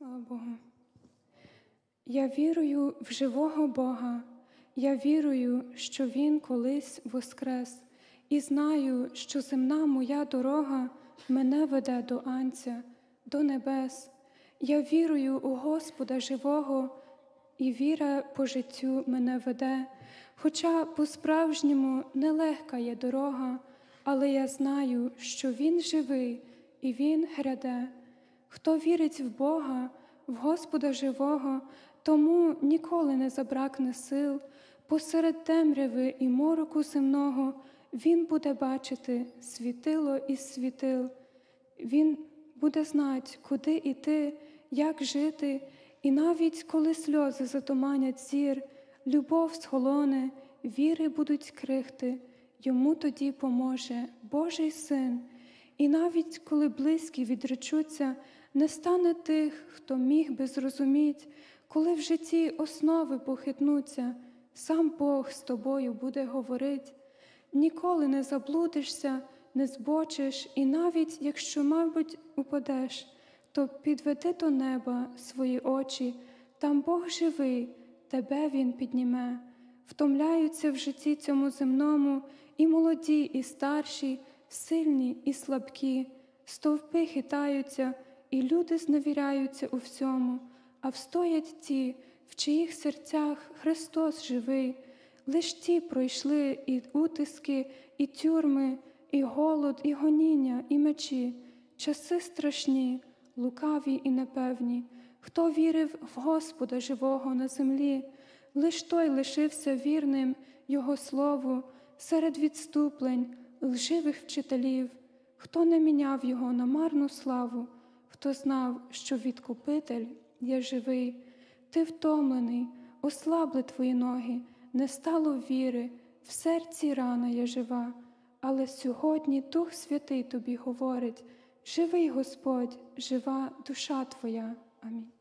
Слава Богу. Я вірую в живого Бога. Я вірую, що Він колись воскрес, і знаю, що земна моя дорога мене веде до Анця, до небес. Я вірую у Господа живого, і віра по життю мене веде. Хоча по-справжньому нелегка є дорога, але я знаю, що Він живий і Він гряде. Хто вірить в Бога, в Господа живого, тому ніколи не забракне сил, посеред темряви і мороку земного Він буде бачити світило із світил. Він буде знати, куди йти, як жити, і навіть коли сльози затуманять зір, любов схолоне, віри будуть крихти, йому тоді поможе Божий син. І навіть коли близькі відречуться, не стане тих, хто міг би зрозуміть, коли в житті основи похитнуться, сам Бог з тобою буде говорить. Ніколи не заблудишся, не збочиш, і навіть якщо, мабуть, упадеш, то підведи до неба свої очі, там Бог живий, тебе Він підніме. Втомляються в житті цьому земному і молоді, і старші, сильні і слабкі, стовпи хитаються, і люди зневіряються у всьому, а встоять ті, в чиїх серцях Христос живий, лиш ті пройшли і утиски, і тюрми, і голод, і гоніння, і мечі, часи страшні, лукаві і непевні. Хто вірив в Господа живого на землі, лиш той лишився вірним Його слову серед відступлень, лживих вчителів, хто не міняв його на марну славу, хто знав, що відкупитель є живий, ти втомлений, ослабли твої ноги, не стало віри, в серці рана є жива, але сьогодні Дух Святий тобі говорить: живий Господь, жива душа твоя. Амінь.